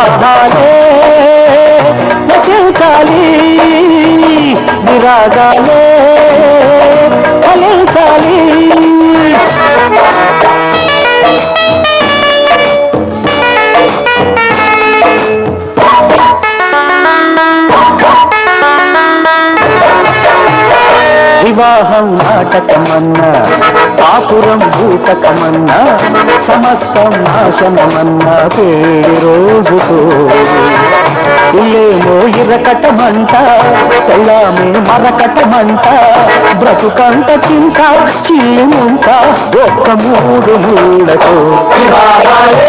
వివాహాలే నశించాలి విరాగాలే ఫలించాలి వివాహం నాటకమన్నా పాపురం భూతకమన్నా సమస్తం నాశనమన్నా పేడి రోజుతో ఇల్లేమో ఇరకటమంట పెళ్ళామే మరకటమంట బ్రతుకంట చింత చిల్లిముంట ఒక్క మూడు మూడతో వివాహాలే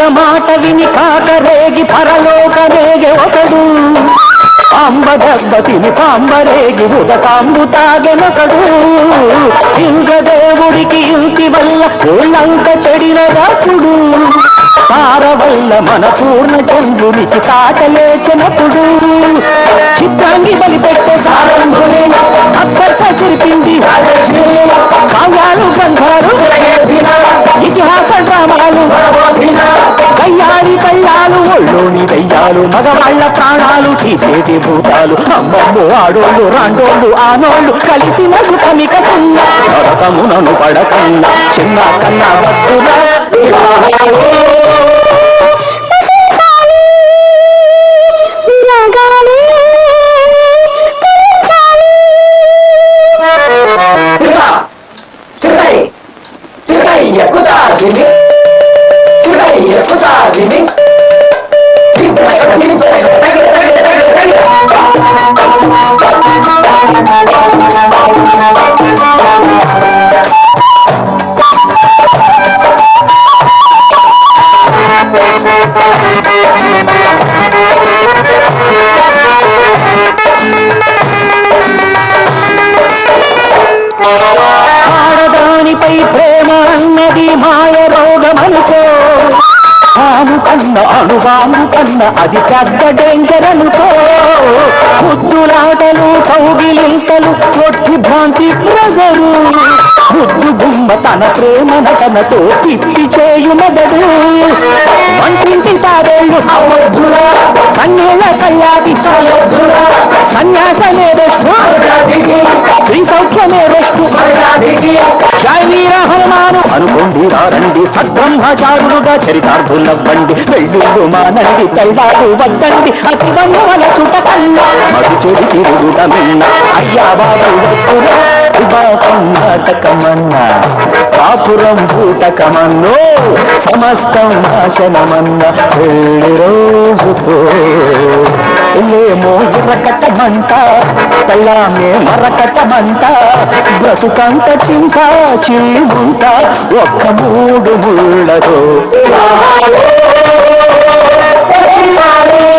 పైక మాట విని కాకరేగి పరలోకరేగి ఒకడు. అంబ దెబ్బ తిని పాంబరేగి ఉదకాంబు తాగెనొకడు ఇంద్రదేవుడికి ఇంటి వల్ల ఊళ్ళంక చెడిన రాకుడు తార వల్ల మన పూర్ణ చంద్రునికి తాట ఒళ్ళోని దయ్యాలు మగవాళ్ళ ప్రాణాలు తీసేది భూతాలు. అమ్మమ్మ ఆడోళ్ళు రాండోళ్ళు ఆనోళ్ళు కలిసిన సుఖమిక సున్నా. పడకన్నా చిన్న కన్నా భక్తుల ప్రేమ అన్నది మాయ రోగమనుకో పాము కన్న అణుబాము కన్న అది పెద్ద డేంజర్ అనుకో ముద్దులాటలు కౌగిలింతలు కొట్టి భ్రాంతి ప్రజలు. ముద్దు గుమ్మ తన ప్రేమ నటనతో తిప్పి చేయు మెదడు. వంటింటి తారేళ్ళు కన్నీళ్ళ కన్నేళ్ళ కళ్ళాది తలొద్దురా సన్యాసమే బెస్టు అనుకోండి రారండి సద్బ్రహ్మచారులుగా చరితార్థులవ్వండి. వెళ్ళుళ్ళు మానండి తైలాలు వద్దండి అతి వల్ల చుట కళ్ళ మధు చెడి తిరుగుట మిన్న అయ్యా బాబు వద్దురా కాపురం భూటకమన్నో సమస్తం నాశనమన్న. పెళ్ళి రోజుతో పెళ్ళేమో ఇరకటమంట పెళ్ళామే మరకటమంట బ్రతుకంత చింత చిల్లిముంట ఒక్క మూడు ముళ్ళతో అవును